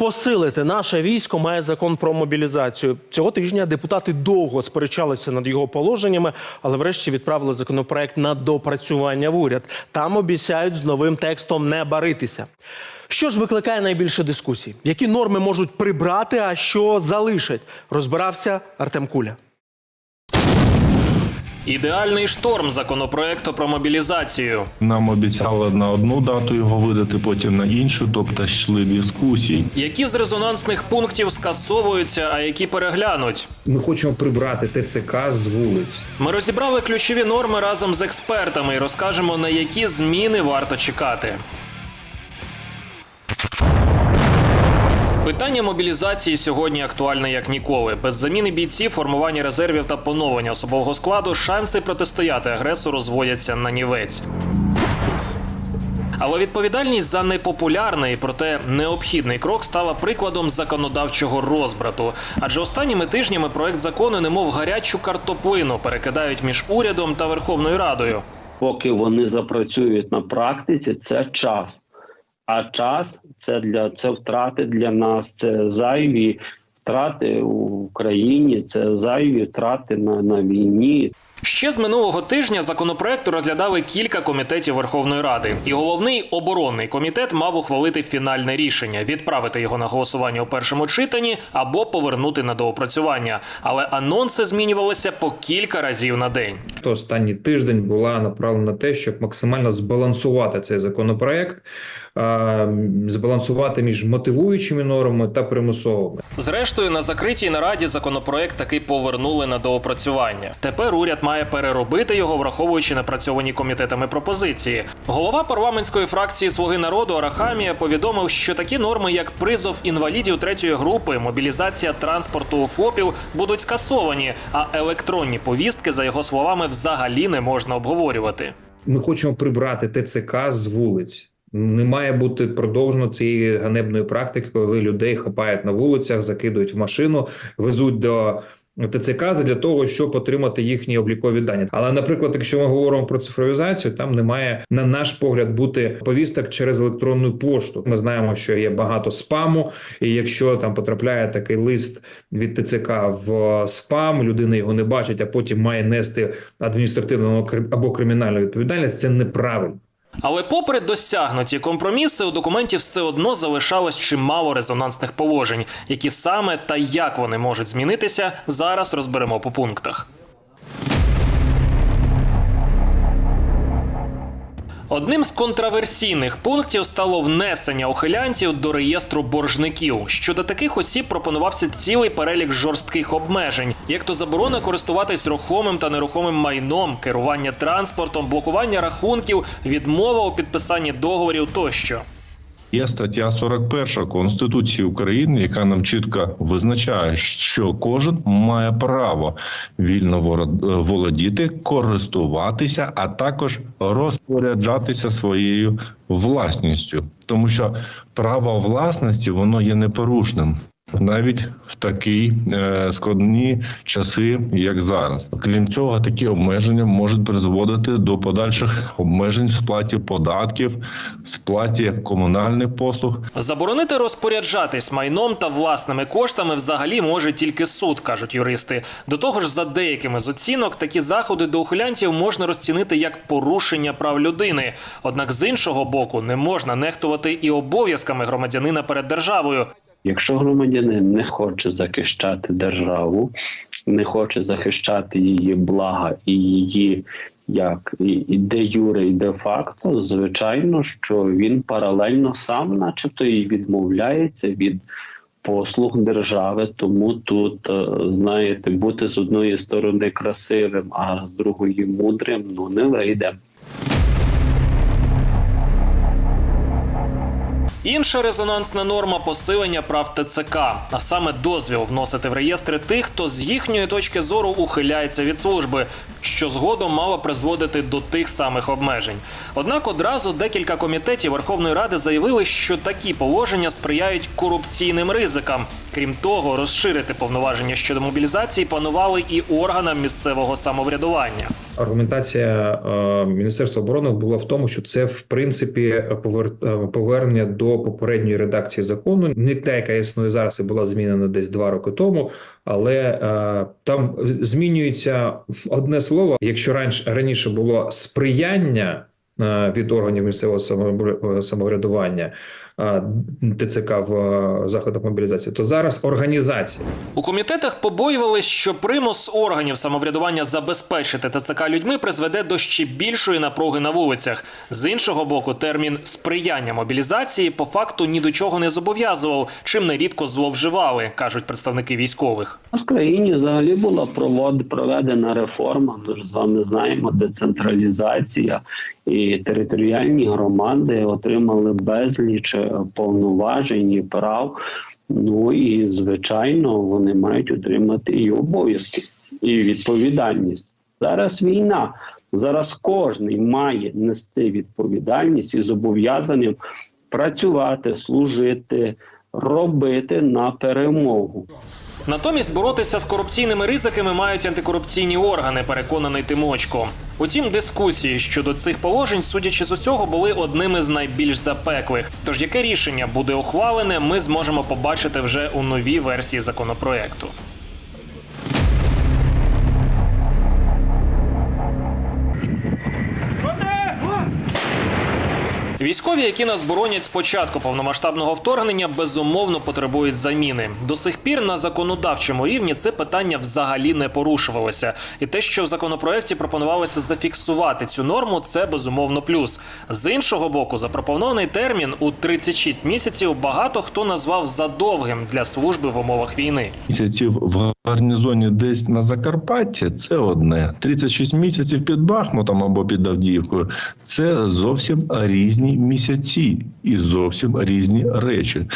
Посилити наше військо має закон про мобілізацію. Цього тижня депутати довго сперечалися над його положеннями, але врешті відправили законопроект на допрацювання в уряд. Там обіцяють з новим текстом не баритися. Що ж викликає найбільше дискусій? Які норми можуть прибрати, а що залишать? Розбирався Артем Куля. Ідеальний шторм законопроекту про мобілізацію. Нам обіцяли на одну дату його видати, потім на іншу, тобто йшли дискусії. Які з резонансних пунктів скасовуються, а які переглянуть? Ми хочемо прибрати ТЦК з вулиць. Ми розібрали ключові норми разом з експертами і розкажемо, на які зміни варто чекати. Питання мобілізації сьогодні актуальне як ніколи. Без заміни бійців, формування резервів та поновлення особового складу шанси протистояти агресору зводяться на нівець. Але відповідальність за непопулярний, проте необхідний крок стала прикладом законодавчого розбрату. Адже останніми тижнями проект закону, немов гарячу картоплину, перекидають між урядом та Верховною Радою. поки вони запрацюють на практиці, це час. А час це для це втрати для нас, це зайві втрати в Україні, це зайві втрати на, на війні. Ще з минулого тижня законопроект розглядали кілька комітетів Верховної Ради, і головний оборонний комітет мав ухвалити фінальне рішення відправити його на голосування у першому читанні або повернути на доопрацювання. Але анонси змінювалися по кілька разів на день. То останній тиждень була направлена на те, щоб максимально збалансувати цей законопроект, збалансувати між мотивуючими нормами та примусовими. Зрештою, на закритій нараді законопроект таки повернули на доопрацювання. Тепер уряд має переробити його, враховуючи напрацьовані комітетами пропозиції. Голова парламентської фракції Слуги народу Арахамія повідомив, що такі норми, як призов інвалідів третьої групи, мобілізація транспорту ФОПів, будуть скасовані, а електронні повістки, за його словами, взагалі не можна обговорювати. Ми хочемо прибрати ТЦК з вулиць. Не має бути продовжено цієї ганебної практики, коли людей хапають на вулицях, закидують в машину, везуть до ТЦК для того, щоб отримати їхні облікові дані. Але, наприклад, якщо ми говоримо про цифровізацію, там немає, на наш погляд, бути повісток через електронну пошту. Ми знаємо, що є багато спаму, і якщо там потрапляє такий лист від ТЦК в спам, людина його не бачить, а потім має нести адміністративну або кримінальну відповідальність. Це неправильно. Але, попри досягнуті компроміси, у документі все одно залишалось чимало резонансних положень, які саме та як вони можуть змінитися, зараз розберемо по пунктах. Одним з контраверсійних пунктів стало внесення ухилянців до реєстру боржників. Щодо таких осіб пропонувався цілий перелік жорстких обмежень, як то заборона користуватись рухомим та нерухомим майном, керування транспортом, блокування рахунків, відмова у підписанні договорів тощо. Є стаття 41 Конституції України, яка нам чітко визначає, що кожен має право вільно володіти, користуватися, а також розпоряджатися своєю власністю, тому що право власності воно є непорушним. Навіть в такі е, складні часи, як зараз, крім цього, такі обмеження можуть призводити до подальших обмежень в сплаті податків, сплаті комунальних послуг, Заборонити розпоряджатись майном та власними коштами взагалі може тільки суд, кажуть юристи. До того ж, за деякими з оцінок такі заходи до ухилянтів можна розцінити як порушення прав людини. Однак з іншого боку не можна нехтувати і обов'язками громадянина перед державою. Якщо громадянин не хоче захищати державу, не хоче захищати її блага і її як і, і де юре, і де факто, звичайно, що він паралельно сам, начебто, і відмовляється від послуг держави. Тому тут, е, знаєте, бути з одної сторони красивим, а з другої мудрим, ну не вийде. Інша резонансна норма посилення прав ТЦК, а саме дозвіл вносити в реєстри тих, хто з їхньої точки зору ухиляється від служби, що згодом мало призводити до тих самих обмежень. Однак одразу декілька комітетів Верховної Ради заявили, що такі положення сприяють корупційним ризикам. Крім того, розширити повноваження щодо мобілізації планували і органам місцевого самоврядування. Аргументація е, Міністерства оборони була в тому, що це в принципі е, повернення до попередньої редакції закону, не та, яка існує зараз, і була змінена десь два роки тому. Але е, там змінюється одне слово. Якщо раніше раніше було сприяння від органів місцевого самовр- самоврядування ТЦК в заходах мобілізації, то зараз організація. У комітетах побоювались, що примус органів самоврядування забезпечити ТЦК людьми призведе до ще більшої напруги на вулицях. З іншого боку, термін сприяння мобілізації по факту ні до чого не зобов'язував, чим нерідко зловживали, кажуть представники військових. У в країні взагалі була провод, проведена реформа. Ми ж з вами знаємо, децентралізація і територіальні громади отримали безліч е, повноважень і прав. Ну і звичайно, вони мають отримати і обов'язки, і відповідальність. Зараз війна. Зараз кожен має нести відповідальність і зобов'язанням працювати, служити, робити на перемогу. Натомість боротися з корупційними ризиками мають антикорупційні органи, переконаний Тимочко. Утім, дискусії щодо цих положень, судячи з усього, були одними з найбільш запеклих. Тож яке рішення буде ухвалене, ми зможемо побачити вже у новій версії законопроекту. Військові, які нас боронять з повномасштабного вторгнення, безумовно потребують заміни. До сих пір на законодавчому рівні це питання взагалі не порушувалося. І те, що в законопроекті пропонувалося зафіксувати цю норму, це безумовно плюс. З іншого боку, запропонований термін у 36 місяців багато хто назвав задовгим для служби в умовах війни. Місяців в гарнізоні десь на Закарпатті це одне. 36 місяців під Бахмутом або під Авдіївкою це зовсім різні місяці і зовсім різні речі.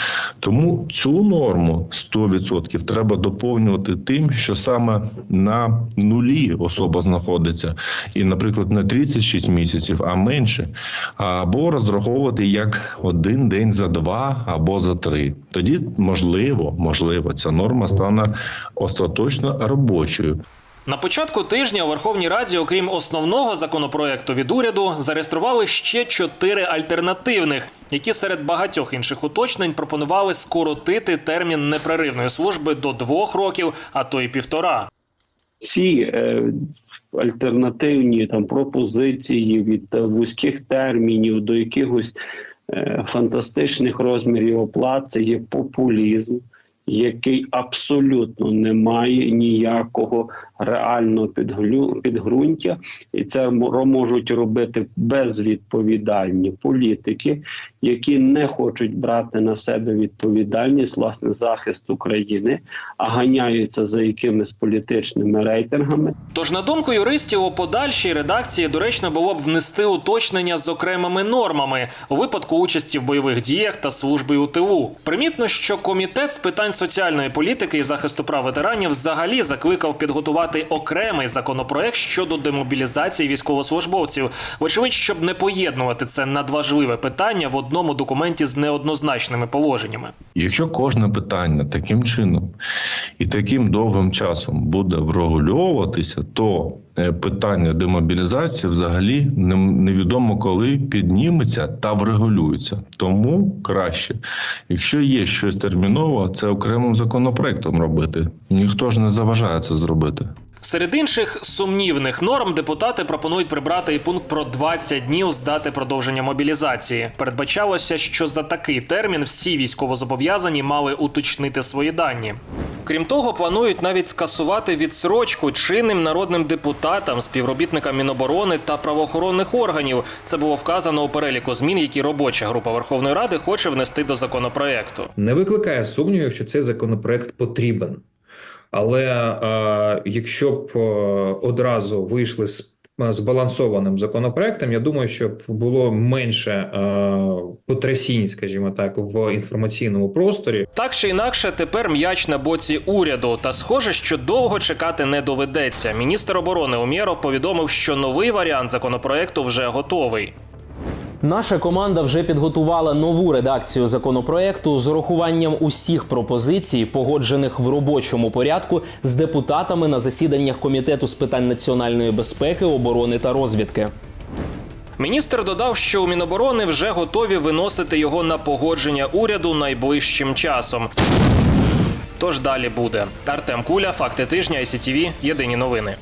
Тому цю норму 100% треба доповнювати тим, що саме на нулі особа знаходиться, і, наприклад, не 36 місяців, а менше, або розраховувати як один день за два або за три. Тоді можливо, можливо, ця норма стане остаточно робочою. На початку тижня у Верховній Раді, окрім основного законопроекту від уряду, зареєстрували ще чотири альтернативних, які серед багатьох інших уточнень пропонували скоротити термін непреривної служби до двох років, а то й півтора. ці е, альтернативні там пропозиції від е, вузьких термінів до якихось е, фантастичних розмірів оплат це є популізм, який абсолютно не має ніякого реального підґрунтя, і це мо- можуть робити безвідповідальні політики, які не хочуть брати на себе відповідальність власне захист України, а ганяються за якимись політичними рейтингами. Тож, на думку юристів, у подальшій редакції доречно було б внести уточнення з окремими нормами у випадку участі в бойових діях та служби у тилу. Примітно, що комітет з питань соціальної політики і захисту прав ветеранів взагалі закликав підготувати окремий законопроект щодо демобілізації військовослужбовців. Вочевидь, щоб не поєднувати це надважливе питання в одному документі з неоднозначними положеннями. Якщо кожне питання таким чином і таким довгим часом буде врегульовуватися, то е, питання демобілізації взагалі невідомо коли підніметься та врегулюється. Тому краще, якщо є щось терміново, це окремим законопроектом робити. Ніхто ж не заважає це зробити. Серед інших сумнівних норм депутати пропонують прибрати і пункт про 20 днів з дати продовження мобілізації. Передбачалося, що за такий термін всі військовозобов'язані мали уточнити свої дані. Крім того, планують навіть скасувати відсрочку чинним народним депутатам, співробітникам Міноборони та правоохоронних органів. Це було вказано у переліку змін, які робоча група Верховної Ради хоче внести до законопроекту. Не викликає сумнівів, що цей законопроект потрібен. Але е, якщо б е, одразу вийшли з збалансованим законопроектом, я думаю, що було менше е, потрясінь, скажімо так, в інформаційному просторі. Так чи інакше, тепер м'яч на боці уряду, та схоже, що довго чекати не доведеться. Міністр оборони Умєров повідомив, що новий варіант законопроекту вже готовий. Наша команда вже підготувала нову редакцію законопроекту з урахуванням усіх пропозицій, погоджених в робочому порядку з депутатами на засіданнях комітету з питань національної безпеки, оборони та розвідки. Міністр додав, що у Міноборони вже готові виносити його на погодження уряду найближчим часом. Тож далі буде. Артем Куля, факти тижня, ICTV, Єдині новини.